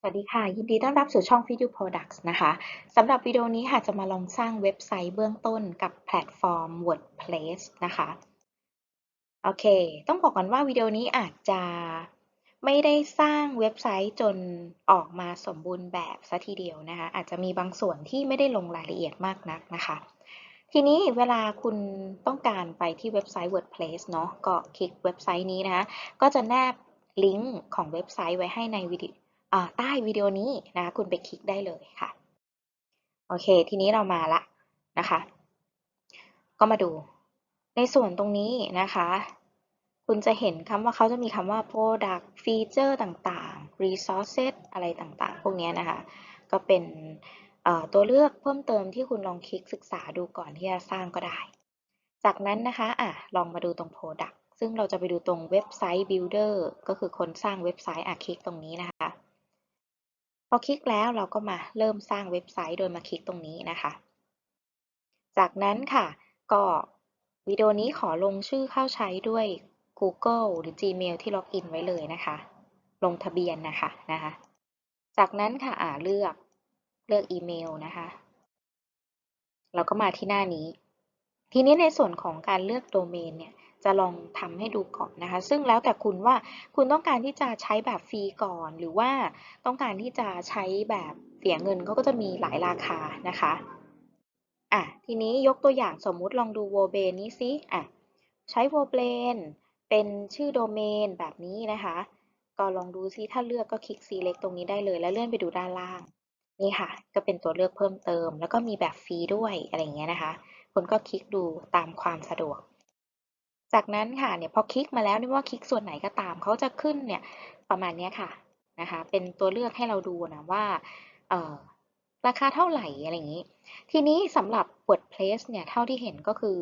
สวัสดีค่ะ ยินดีต้อนรับสู่ช่อง f i d u Products นะคะสำหรับวิดีโอนี้ค่ะจะมาลองสร้างเว็บไซต์เบื้องต้นกับแพลตฟอร์ม WordPress นะคะโอเค ต้องบอกก่อนว่าวิดีโอนี้อาจจะไม่ได้สร้างเว็บไซต์จนออกมาสมบูรณ์แบบซะทีเดียวนะคะ อาจจะมีบางส่วนที่ไม่ได้ลงรายละเอียดมากนักนะคะ ทีนี้เวลาคุณต้องการไปที่เว็บไซต์ WordPress เนาะก็คลิกเว็บไซต์นี้นะคะก็จะแนบลิงก์ของเว็บไซต์ไว้ให้ในวิดี ใต้วิดีโอนี้นะคะคุณไปคลิกได้เลยค่ะ โอเค ทีนี้เรามาละนะคะ ก็มาดูในส่วนตรงนี้นะคะ คุณจะเห็นคำว่าเขาจะมีคำว่า product feature ต่างๆ resources อะไรต่างๆ พวกนี้นะคะ ก็เป็นตัวเลือกเพิ่มเติมที่คุณลองคลิกศึกษาดูก่อนที่จะสร้างก็ได้ จากนั้นนะคะอะลองมาดูตรง product ซึ่งเราจะไปดูตรงเว็บไซต์ builder ก็คือคนสร้างเว็บไซต์อะคลิกตรงนี้นะคะ พอคลิกแล้วเราก็มาเริ่มสร้างเว็บไซต์โดยมาคลิกตรงนี้นะคะ จากนั้นค่ะ ก็วิดีโอนี้ขอลงชื่อเข้าใช้ด้วย Google หรือ Gmail ที่ล็อกอินไว้เลยนะคะ ลงทะเบียนนะคะนะคะ จากนั้นค่ะอ่าเลือกเลือกอีเมลนะคะ เราก็มาที่หน้านี้ ทีนี้ในส่วนของการเลือกโดเมนเนี่ย จะลองทำให้ดูก่อนนะคะ ซึ่งแล้วแต่คุณว่าคุณต้องการที่จะใช้แบบฟรีก่อน หรือว่าต้องการที่จะใช้แบบเสียเงินเขาก็จะมีหลายราคานะคะอะทีนี้ยกตัวอย่างสมมุติลองดูโวเบนนี้สิอะใช้โวเบนเป็นชื่อโดเมนแบบนี้นะคะ ก็ลองดูซิถ้าเลือกก็คลิก select ตรงนี้ได้เลย แล้วเลื่อนไปดูด้านล่างนี่ค่ะ ก็เป็นตัวเลือกเพิ่มเติม แล้วก็มีแบบฟรีด้วยอะไรอย่างเงี้ยนะคะคุณก็คลิกดูตามความสะดวก จากนั้นค่ะเนี่ยพอคลิกมาแล้วไม่ว่าคลิกส่วนไหนก็ตามเขาจะขึ้นเนี่ยประมาณนี้ค่ะนะคะเป็นตัวเลือกให้เราดูนะว่าราคาเท่าไหร่อะไรอย่างนี้ ทีนี้สำหรับ WordPress เนี่ยเท่าที่เห็นก็คือ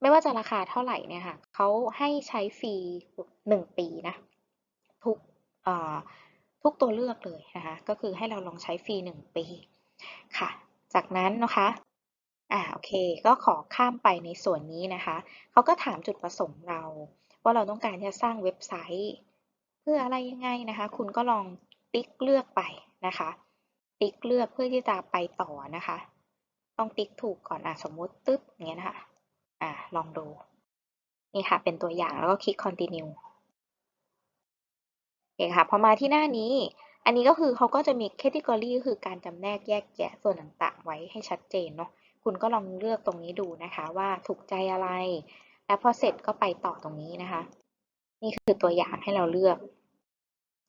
ไม่ว่าจะราคาเท่าไหร่เนี่ยค่ะเขาให้ใช้ฟรีหนึ่งปีนะทุกทุกตัวเลือกเลยนะคะก็คือให้เราลองใช้ฟรีหนึ่งปีค่ะ จากนั้นนะคะ อ่าโอเค ก็ขอข้ามไปในส่วนนี้นะคะ เขาก็ถามจุดประสงค์เรา ว่าเราต้องการจะสร้างเว็บไซต์ เพื่ออะไรยังไงนะคะ คุณก็ลองติ๊กเลือกไปนะคะ ติ๊กเลือกเพื่อที่จะไปต่อนะคะ ต้องติ๊กถูกก่อนอะสมมุติตึ๊บอย่างเงี้ยนะคะอ่าลองดูนี่ค่ะ เป็นตัวอย่างแล้วก็คลิก continue โอเคค่ะพอมาที่หน้านี้ อันนี้ก็คือเขาก็จะมี category ก็คือการจำแนกแยกแยะส่วนต่างๆ ไว้ให้ชัดเจนเนาะ คุณก็ลองเลือกตรงนี้ดูนะคะว่าถูกใจอะไร แล้วพอเสร็จก็ไปต่อตรงนี้นะคะ นี่คือตัวอย่างให้เราเลือก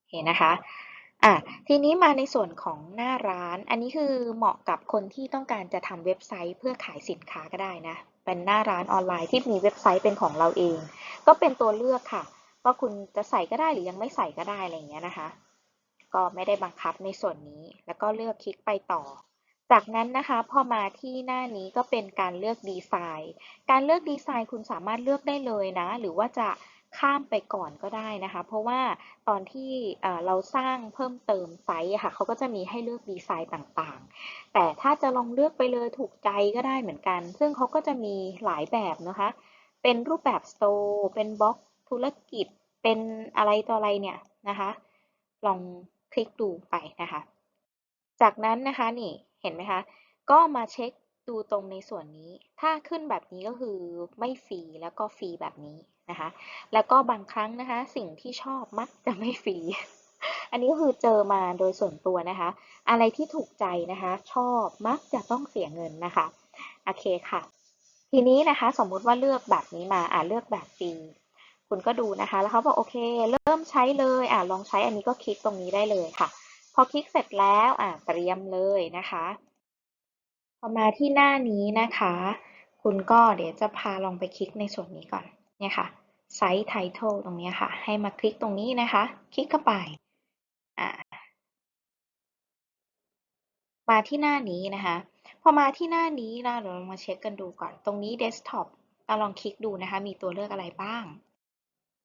เห็นนะคะอะทีนี้มาในส่วนของหน้าร้าน อันนี้คือเหมาะกับคนที่ต้องการจะทำเว็บไซต์เพื่อขายสินค้าก็ได้นะ เป็นหน้าร้านออนไลน์ที่มีเว็บไซต์เป็นของเราเอง ก็เป็นตัวเลือกค่ะ ว่าคุณจะใส่ก็ได้หรือยังไม่ใส่ก็ได้อะไรอย่างเงี้ยนะคะ ก็ไม่ได้บังคับในส่วนนี้ แล้วก็เลือกคลิกไปต่อ จากนั้นนะคะพอมาที่หน้านี้ก็เป็นการเลือกดีไซน์ การเลือกดีไซน์คุณสามารถเลือกได้เลยนะ หรือว่าจะข้ามไปก่อนก็ได้นะคะ เพราะว่าตอนที่เราสร้างเพิ่มเติมไซต์ค่ะเขาก็จะมีให้เลือกดีไซน์ต่างๆ แต่ถ้าจะลองเลือกไปเลยถูกใจก็ได้เหมือนกัน ซึ่งเขาก็จะมีหลายแบบนะคะ เป็นรูปแบบสโตร์เป็นบล็อกธุรกิจ เป็นอะไรต่ออะไรเนี่ยนะคะ ลองคลิกดูไปนะคะ จากนั้นนะคะนี่ เห็นไหมคะ ก็มาเช็คดูตรงในส่วนนี้ ถ้าขึ้นแบบนี้ก็คือไม่ฟรีแล้วก็ฟรีแบบนี้นะคะ แล้วก็บางครั้งนะคะ สิ่งที่ชอบมักจะไม่ฟรีอันนี้ก็คือเจอมาโดยส่วนตัวนะคะ อะไรที่ถูกใจนะคะ ชอบมักจะต้องเสียเงินนะคะโอเคค่ะ ทีนี้นะคะ สมมุติว่าเลือกแบบนี้มาอ่าเลือกแบบฟรีคุณก็ดูนะคะ แล้วเขาบอกโอเค เริ่มใช้เลยอ่าลองใช้อันนี้ก็คลิกตรงนี้ได้เลยค่ะ อคลิกเสร็จแล้วอ่าเตรียมเลยนะคะ พอมาที่หน้านี้นะคะ คุณก็เดี๋ยวจะพาลองไปคลิกในส่วนนี้ก่อนเนี่ยค่ะไซต์ไททลตรงนี้ค่ะ ให้มาคลิกตรงนี้นะคะ คลิกเข้าไปอ่ามาที่หน้านี้นะคะ พอมาที่หน้านี้เราเดี๋ยวมาเช็คกันดูก่อน ตรงนี้เดสก์ท็อปเราลองคลิกดูนะคะ มีตัวเลือกอะไรบ้าง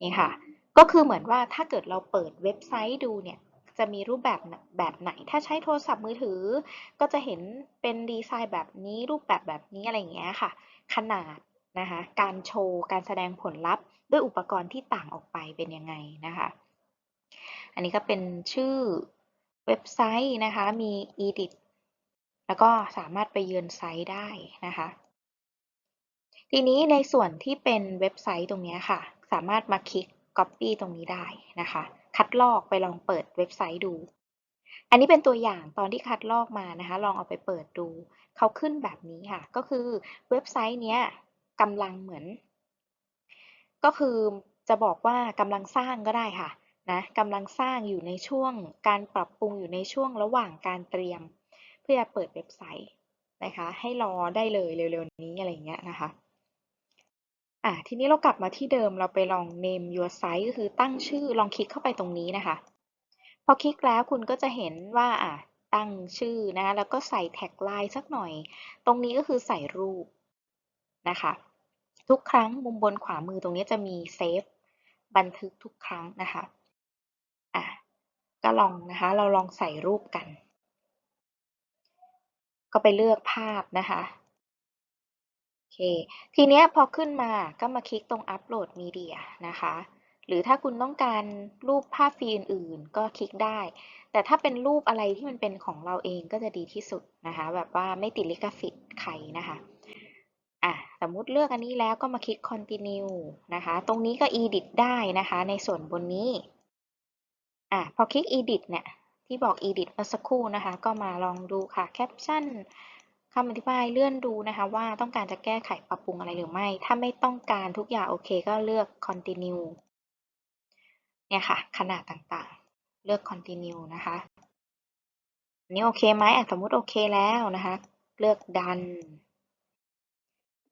นี่ค่ะ ก็คือเหมือนว่าถ้าเกิดเราเปิดเว็บไซต์ดูเนี่ย จะมีรูปแบบแบบไหน ถ้าใช้โทรศัพท์มือถือ ก็จะเห็นเป็นดีไซน์แบบนี้รูปแบบแบบนี้อะไรอย่างเงี้ยค่ะ ขนาดนะคะการโชว์การแสดงผลลัพธ์ด้วยอุปกรณ์ที่ต่างออกไปเป็นยังไงนะคะ อันนี้ก็เป็นชื่อเว็บไซต์นะคะมี edit แล้วก็สามารถไปเยือนไซต์ได้นะคะ ทีนี้ในส่วนที่เป็นเว็บไซต์ตรงนี้ค่ะ สามารถมาคลิก copy ตรงนี้ได้นะคะ คัดลอกไปลองเปิดเว็บไซต์ดู อันนี้เป็นตัวอย่างตอนที่คัดลอกมานะคะ ลองเอาไปเปิดดูเขาขึ้นแบบนี้ค่ะ ก็คือเว็บไซต์เนี้ยกำลังเหมือน ก็คือจะบอกว่ากำลังสร้างก็ได้ค่ะนะกำลังสร้างอยู่ในช่วงการปรับปรุงอยู่ในช่วงระหว่างการเตรียม เพื่อเปิดเว็บไซต์นะคะ ให้รอได้เลยเร็วๆนี้อะไรเงี้ยนะคะ อะทีนี้เรากลับมาที่เดิมเราไปลอง name your site ก็คือตั้งชื่อลองคลิกเข้าไปตรงนี้นะคะ พอคลิกแล้วคุณก็จะเห็นว่าอะตั้งชื่อนะแล้วก็ใส่แท็กไลน์สักหน่อย ตรงนี้ก็คือใส่รูปนะคะ ทุกครั้งมุมบนขวามือตรงนี้จะมีเซฟบันทึกทุกครั้งนะคะอะก็ลองนะคะ เราลองใส่รูปกัน ก็ไปเลือกภาพนะคะ เค ทีเนี้ยพอขึ้นมาก็มาคลิกตรงอัปโหลดมีเดียนะคะ หรือถ้าคุณต้องการรูปภาพฟรีอื่น ๆ ก็คลิกได้ แต่ถ้าเป็นรูปอะไรที่มันเป็นของเราเองก็จะดีที่สุดนะคะ แบบว่าไม่ติดลิขสิทธิ์ใครนะคะอะสมมุติเลือกอันนี้แล้วก็มาคลิก continue นะคะ ตรงนี้ก็ edit ได้นะคะ ในส่วนบนนี้ อะ พอคลิก edit เนี่ย ที่บอก edit เมื่อสักครู่นะคะ ก็มาลองดูค่ะ caption คำอธิบายเลื่อนดูนะคะว่าต้องการจะแก้ไขปรับปรุงอะไรหรือไม่ ถ้าไม่ต้องการทุกอย่างโอเคก็เลือก continue เนี่ยค่ะ ขนาดต่างๆ เลือก continue นะคะอันนี้โอเคไหมสมมติโอเคแล้วนะคะ เลือกดัน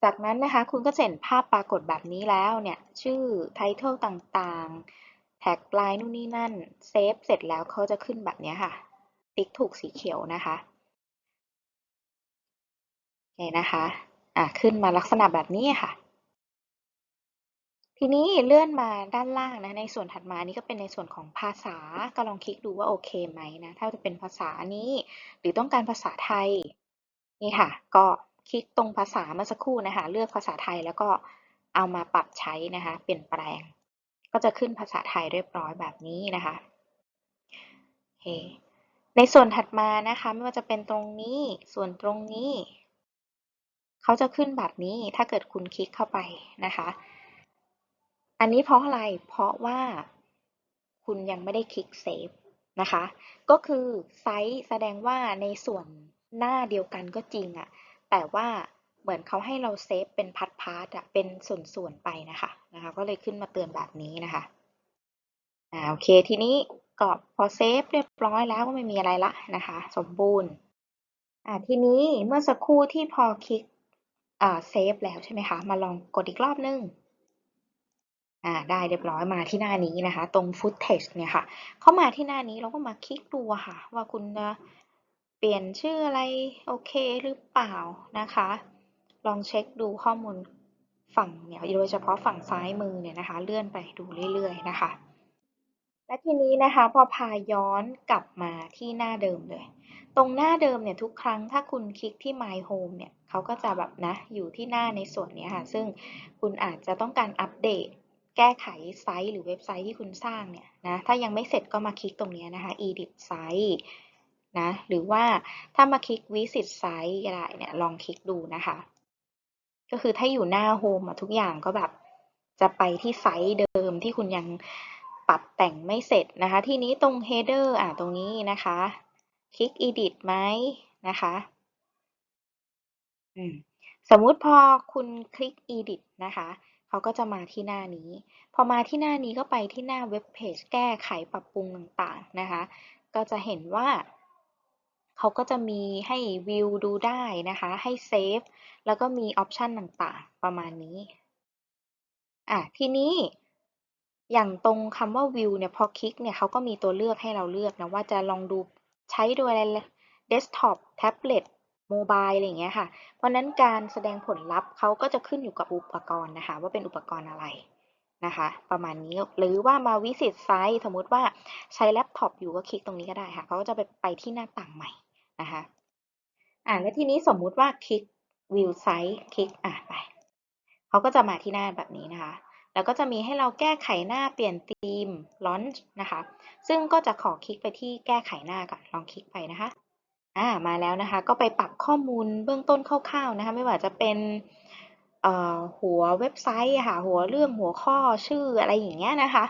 จากนั้นนะคะ คุณก็เห็นภาพปรากฏแบบนี้แล้วเนี่ย ชื่อ title ต่างๆ แท็กไลน์นู่นนี่นั่น เซฟเสร็จแล้วเขาจะขึ้นแบบนี้ค่ะ ติ๊กถูกสีเขียวนะคะ เคนะคะ อะขึ้นมาลักษณะแบบนี้ค่ะ ทีนี้เลื่อนมาด้านล่างนะ ในส่วนถัดมานี้ก็เป็นในส่วนของภาษา ก็ลองคลิกดูว่าโอเคไหมนะ ถ้าจะเป็นภาษานี้ หรือต้องการภาษาไทย นี่ค่ะ ก็คลิกตรงภาษาเมื่อสักครู่นะคะ เลือกภาษาไทยแล้วก็เอามาปรับใช้นะคะ เปลี่ยนแปลง ก็จะขึ้นภาษาไทยเรียบร้อยแบบนี้นะคะโอเคในส่วนถัดมานะคะ ไม่ว่าจะเป็นตรงนี้ ส่วนตรงนี้ เขาจะขึ้นแบบนี้ถ้าเกิดคุณคลิกเข้าไปนะคะ อันนี้เพราะอะไร เพราะว่าคุณยังไม่ได้คลิกเซฟนะคะ ก็คือไซต์แสดงว่าในส่วนหน้าเดียวกันก็จริงอะแต่ว่าเหมือนเขาให้เราเซฟเป็นพาร์ทพาร์ทอะเป็นส่วนๆไปนะคะนะคะ ก็เลยขึ้นมาเตือนแบบนี้นะคะอ่าโอเคทีนี้ก็พอเซฟเรียบร้อยแล้วก็ไม่มีอะไรละนะคะ สมบูรณ์อ่าทีนี้เมื่อสักครู่ที่พอคลิก เซฟแล้วใช่ไหมคะ มาลองกดอีกรอบนึงอ่าได้เรียบร้อยมาที่หน้านี้นะคะ ตรง footage เนี่ยค่ะ เข้ามาที่หน้านี้เราก็มาคลิกดูค่ะ ว่าคุณจะเปลี่ยนชื่ออะไรโอเคหรือเปล่านะคะ ลองเช็คดูข้อมูลฝั่งเนี่ยโดยเฉพาะฝั่งซ้ายมือเนี่ยนะคะ เลื่อนไปดูเรื่อยๆนะคะ และทีนี้นะคะพอพาย้อนกลับมาที่หน้าเดิมเลย ตรงหน้าเดิมเนี่ยทุกครั้งถ้าคุณคลิกที่ My Home เนี่ย เขาก็จะแบบนะอยู่ที่หน้าในส่วนนี้ค่ะ ซึ่งคุณอาจจะต้องการอัปเดต แก้ไขไซต์หรือเว็บไซต์ที่คุณสร้างเนี่ยนะ ถ้ายังไม่เสร็จก็มาคลิกตรงนี้นะคะ edit site นะ หรือว่าถ้ามาคลิก visit site ก็ได้เนี่ย ลองคลิกดูนะคะ ก็คือถ้าอยู่หน้า home ทุกอย่างก็แบบจะไปที่ไซต์เดิมที่คุณยังปรับแต่งไม่เสร็จนะคะ ทีนี้ตรง header อะตรงนี้นะคะ คลิก edit ไหมนะคะ สมมุติพอคุณคลิก edit นะคะ เขาก็จะมาที่หน้านี้ พอมาที่หน้านี้ก็ไปที่หน้าเว็บเพจแก้ไขปรับปรุงต่างๆนะคะ ก็จะเห็นว่า เขาก็จะมีให้วิวดูได้นะคะ ให้เซฟ แล้วก็มีออปชันต่างๆ ประมาณนี้ อะ ทีนี้อย่างตรงคำว่าวิวเนี่ยพอคลิกเนี่ยเขาก็มีตัวเลือกให้เราเลือกนะว่าจะลองดูใช้โดยอะไรเด โมบายอะไรอย่างเงี้ยค่ะ เพราะนั้นการแสดงผลลัพธ์เขาก็จะขึ้นอยู่กับอุปกรณ์นะคะ ว่าเป็นอุปกรณ์อะไรนะคะ ประมาณนี้หรือว่ามาวิสิตไซต์สมมุติว่าใช้แล็ปท็อปอยู่ก็คลิกตรงนี้ก็ได้ค่ะเขาก็จะไปไปที่หน้าต่างใหม่นะคะอ่าแล้วทีนี้สมมุติว่าคลิกวิวไซต์คลิกอะไปเขาก็จะมาที่หน้าแบบนี้นะคะ แล้วก็จะมีให้เราแก้ไขหน้าเปลี่ยนธีม launch นะคะ ซึ่งก็จะขอคลิกไปที่แก้ไขหน้าก่อนลองคลิกไปนะคะ อ่า มาแล้วนะคะ ก็ไปปรับข้อมูลเบื้องต้นคร่าวๆนะคะ ไม่ว่าจะเป็น เอ่อ หัวเว็บไซต์ค่ะ หัวเรื่องหัวข้อชื่ออะไรอย่างเงี้ยนะคะ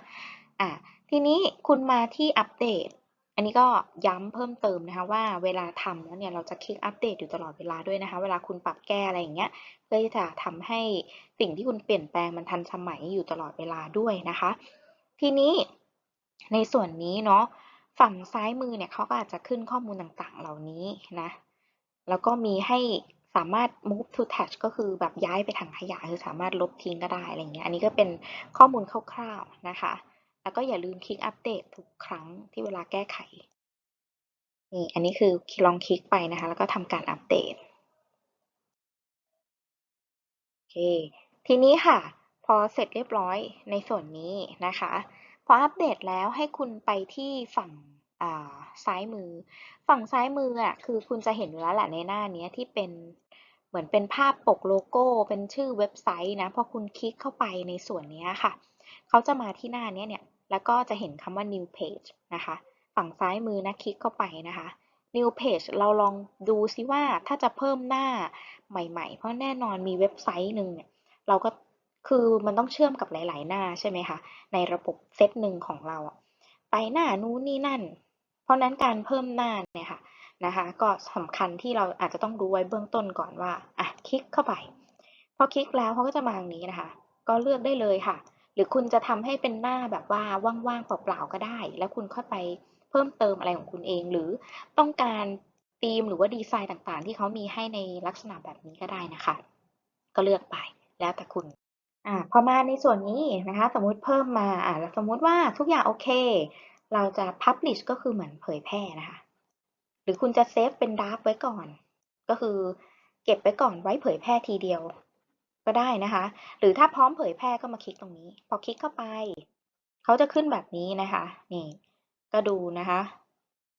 อ่า ทีนี้คุณมาที่อัปเดต อันนี้ก็ย้ำเพิ่มเติมนะคะว่าเวลาทำแล้วเนี่ยเราจะคลิกอัปเดตอยู่ตลอดเวลาด้วยนะคะ เวลาคุณปรับแก้อะไรอย่างเงี้ย เพื่อที่จะทำให้สิ่งที่คุณเปลี่ยนแปลงมันทันสมัยอยู่ตลอดเวลาด้วยนะคะ ทีนี้ในส่วนนี้เนาะ ฝั่งซ้ายมือเนี่ยเขาก็อาจจะขึ้นข้อมูลต่างๆ เหล่านี้นะ แล้วก็มีให้สามารถ move to touch ก็คือแบบย้ายไปถังขยะคือสามารถลบทิ้งก็ได้อะไรเงี้ย อันนี้ก็เป็นข้อมูลคร่าวๆนะคะ แล้วก็อย่าลืมคลิกอัปเดตทุกครั้งที่เวลาแก้ไข นี่ อันนี้คือลองคลิกไปนะคะ แล้วก็ทำการอัปเดต โอเค ทีนี้ค่ะ พอเสร็จเรียบร้อยในส่วนนี้นะคะ ออัปเดตแล้วให้คุณไปที่ฝั่งซ้ายมือ ฝั่งซ้ายมืออะคือคุณจะเห็นอยู่แล้วแหละในหน้านี้ที่เป็นเหมือนเป็นภาพปกโลโก้เป็นชื่อเว็บไซต์นะพอคุณคลิกเข้าไปในส่วนนี้ค่ะ เขาจะมาที่หน้านี้เนี่ยแล้วก็จะเห็นคำว่า new page นะคะ ฝั่งซ้ายมือนะคลิกเข้าไปนะคะ new page เราลองดูซิว่าถ้าจะเพิ่มหน้าใหม่ ๆ เพราะแน่นอนมีเว็บไซต์หนึ่งเนี่ยเราก็ คือมันต้องเชื่อมกับหลาย ๆ หน้าใช่ไหมคะ ในระบบเซตหนึ่งของเราอะไปหน้านู้นนี่นั่น เพราะนั้นการเพิ่มหน้าเนี่ยค่ะนะคะ ก็สำคัญที่เราอาจจะต้องรู้ไว้เบื้องต้นก่อนว่าอะคลิกเข้าไปพอคลิกแล้วเขาก็จะมาอย่างนี้นะคะ ก็เลือกได้เลยค่ะ หรือคุณจะทำให้เป็นหน้าแบบว่าว่างๆเปล่าๆก็ได้ แล้วคุณค่อยไปเพิ่มเติมอะไรของคุณเอง หรือต้องการธีมหรือว่าดีไซน์ต่างๆ ที่เขามีให้ในลักษณะแบบนี้ก็ได้นะคะ ก็เลือกไปแล้วแต่คุณ อ่าพอมาในส่วนนี้นะคะ สมมุติเพิ่มมาอ่าสมมุติว่าทุกอย่างโอเค เราจะ publish ก็คือเหมือนเผยแพร่นะคะ หรือคุณจะเซฟเป็นด r a f ไว้ก่อน ก็คือเก็บไว้ก่อนไว้เผยแพร่ทีเดียว ก็ได้นะคะ หรือถ้าพร้อมเผยแพร่ก็มาคลิกตรงนี้ พอคลิกเข้าไป เขาจะขึ้นแบบนี้นะคะ นี่ ก็ดูนะคะ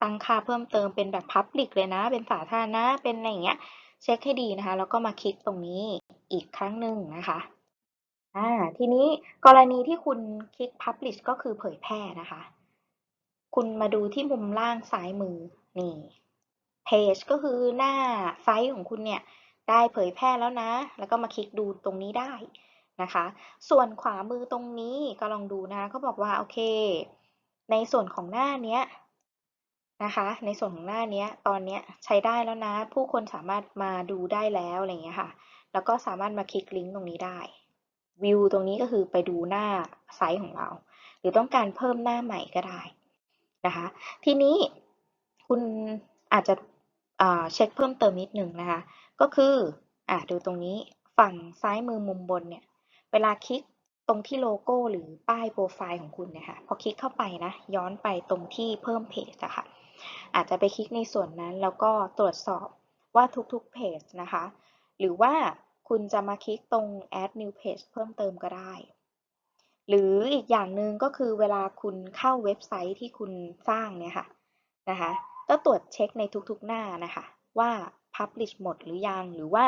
ตั้งค่าเพิ่มเติมเป็นแบบ Public เลยนะ เป็นสาธารณะเป็นอะไรอย่างเงี้ย เช็คให้ดีนะคะ แล้วก็มาคลิกตรงนี้อีกครั้งหนึ่งนะคะ อ่าทีนี้กรณีที่คุณคลิก Publish ก็คือเผยแพร่นะคะ คุณมาดูที่มุมล่างซ้ายมือ นี่ Page ก็คือหน้าไซต์ของคุณเนี่ย ได้เผยแพร่แล้วนะ แล้วก็มาคลิกดูตรงนี้ได้นะคะ ส่วนขวามือตรงนี้ก็ลองดูนะเขาบอกว่าโอเค ในส่วนของหน้าเนี้ยนะคะ ในส่วนของหน้านี้ตอนนี้ใช้ได้แล้วนะ ผู้คนสามารถมาดูได้แล้วอะไรเงี้ยค่ะ แล้วก็สามารถมาคลิกลิงก์ตรงนี้ได้ วิวตรงนี้ก็คือไปดูหน้าไซต์ของเรา หรือต้องการเพิ่มหน้าใหม่ก็ได้นะคะ ทีนี้คุณอาจจะเช็คเพิ่มเติมนิดหนึ่งนะคะ ก็คืออ่าดูตรงนี้ฝั่งซ้ายมือมุมบนเนี่ย เวลาคลิกตรงที่โลโก้หรือป้ายโปรไฟล์ของคุณเนี่ยค่ะพอคลิกเข้าไปนะ ย้อนไปตรงที่เพิ่มเพจอะค่ะ อาจจะไปคลิกในส่วนนั้นแล้วก็ตรวจสอบว่าทุกๆเพจนะคะ หรือว่า คุณจะมาคลิกตรง add new page เพิ่มเติมก็ได้ หรืออีกอย่างหนึ่งก็คือเวลาคุณเข้าเว็บไซต์ที่คุณสร้างเนี่ยค่ะนะคะ ก็ตรวจเช็คในทุกๆหน้านะคะ ว่า publish หมดหรือยัง หรือว่า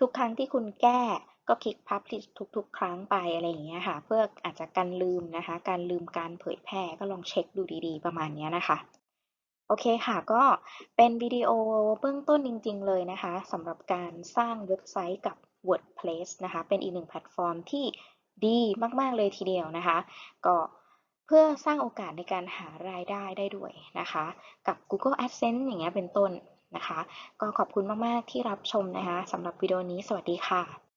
ทุกครั้งที่คุณแก้ก็คลิก publish ทุกๆ ครั้งไปอะไรอย่างเงี้ยค่ะ เพื่ออาจจะการลืมนะคะ การลืมการเผยแพร่ก็ลองเช็คดูดีๆ ประมาณนี้นะคะโอเคค่ะ ก็เป็นวิดีโอเบื้องต้นจริง ๆ เลยนะคะสำหรับการสร้างเว็บไซต์กับ WordPress นะคะ เป็นอีกหนึ่งแพลตฟอร์มที่ดีมาก ๆ เลยทีเดียวนะคะ ก็เพื่อสร้างโอกาสในการหารายได้ได้ด้วยนะคะ กับ Google AdSense อย่างเงี้ยเป็นต้นนะคะ ก็ขอบคุณมาก ๆ ที่รับชมนะคะสำหรับวิดีโอนี้สวัสดีค่ะ